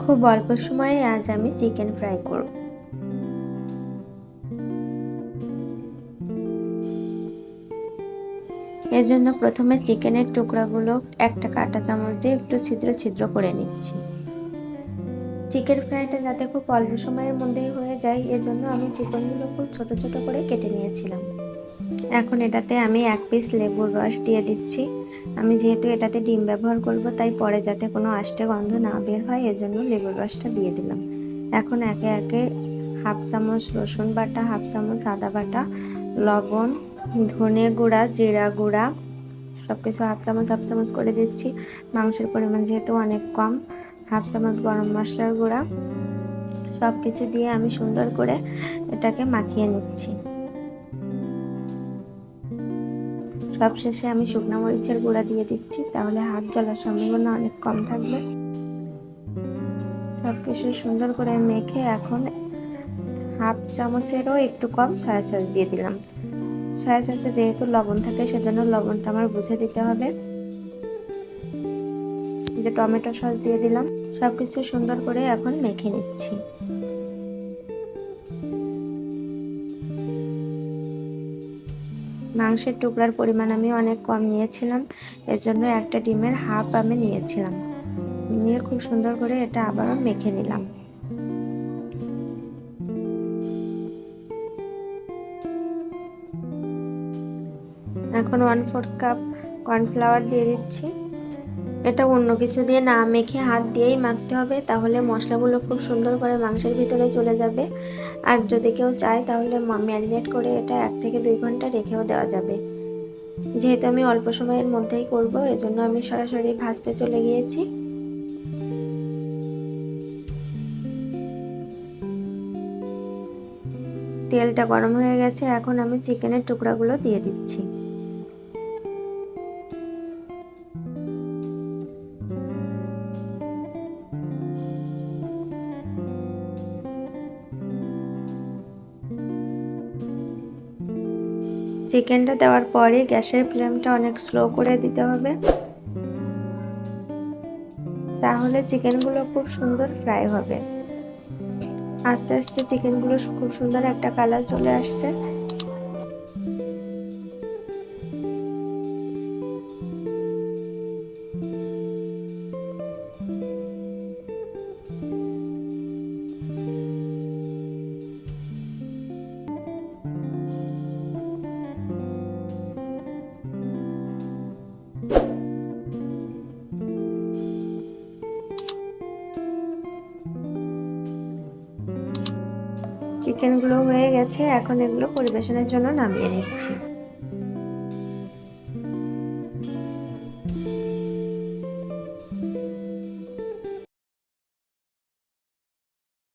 খুব অল্প সময়ে আজ আমি চিকেন ফ্রাই করব। এর জন্য প্রথমে চিকেনের টুকরাগুলো একটা কাঁটা চামচ দিয়ে একটু ছিদ্র ছিদ্র করে নিচ্ছি। চিকেন ফ্রাইটা যাতে খুব অল্প সময়ের মধ্যেই হয়ে যায়, এজন্য আমি চিকেনগুলো খুব ছোট ছোট করে কেটে নিয়েছিলাম। এখন এটাতে আমি এক পিস লেবুর রস দিয়ে দিচ্ছি। আমি যেহেতু এটাতে ডিম ব্যবহার করব, তাই পরে যাতে কোনো আষ্টে গন্ধ না বের হয়, এজন্য লেবুর রসটা দিয়ে দিলাম। এখন একে একে হাফ চামচ রসুন বাটা, হাফ চামচ আদা বাটা, লবণ, ধনে গুঁড়া, জিরা গুঁড়া সব কিছু হাফ চামচ হাফ চামচ করে দিচ্ছি। মাংসের পরিমাণ যেহেতু অনেক কম হাফ চামচ গরম মশলার গুঁড়া সব কিছু দিয়ে আমি সুন্দর করে এটাকে মাখিয়ে নিচ্ছি। সব শেষে আমি শুকনো মরিচের গুঁড়া দিয়ে দিচ্ছি, তাহলে হাত জ্বলার সম্ভাবনা অনেক কম থাকবে। সব কিছু সুন্দর করে মেখে এখন হাফ চামচেরও একটু কম সয়া সস দিয়ে দিলাম। সয়া সসে যেহেতু লবণ থাকে, সেজন্য লবণটা আমার বুঝে দিতে হবে। যে টমেটো সস দিয়ে দিলাম সব কিছু সুন্দর করে এখন মেখে নিচ্ছি। মাংসের টুকরার পরিমাণ আমি অনেক কম নিয়েছিলাম, এর জন্য একটা ডিমের হাফ আমি নিয়েছিলাম। নিয়ে খুব সুন্দর করে এটা আবারও মেখে নিলাম। এখন ওয়ান ফোর্থ কাপ কর্নফ্লাওয়ার দিয়ে দিচ্ছি। এটা অন্য কিছু দিয়ে না মেখে হাত দিয়েই মাখতে হবে, তাহলে মশলাগুলো খুব সুন্দর করে মাংসের ভিতরে চলে যাবে। আর যদি কেউ চায়, তাহলে ম্যারিনেট করে এটা এক থেকে দুই ঘণ্টা রেখেও দেওয়া যাবে। যেহেতু আমি অল্প সময়ের মধ্যেই করব, এজন্য আমি সরাসরি ভাজতে চলে গিয়েছি। তেলটা গরম হয়ে গেছে, এখন আমি চিকেনের টুকরাগুলো দিয়ে দিচ্ছি। চিকেনটা দেওয়ার পরে গ্যাসের ফ্লেমটা অনেক স্লো করে দিতে হবে। তাহলে চিকেনগুলো খুব সুন্দর ফ্রাই হবে। আস্তে আস্তে চিকেনগুলো খুব সুন্দর একটা কালার চলে আসছে। চিকেনগুলো হয়ে গেছে এখন এগুলো পরিবেশনের জন্য নামিয়ে নিচ্ছি।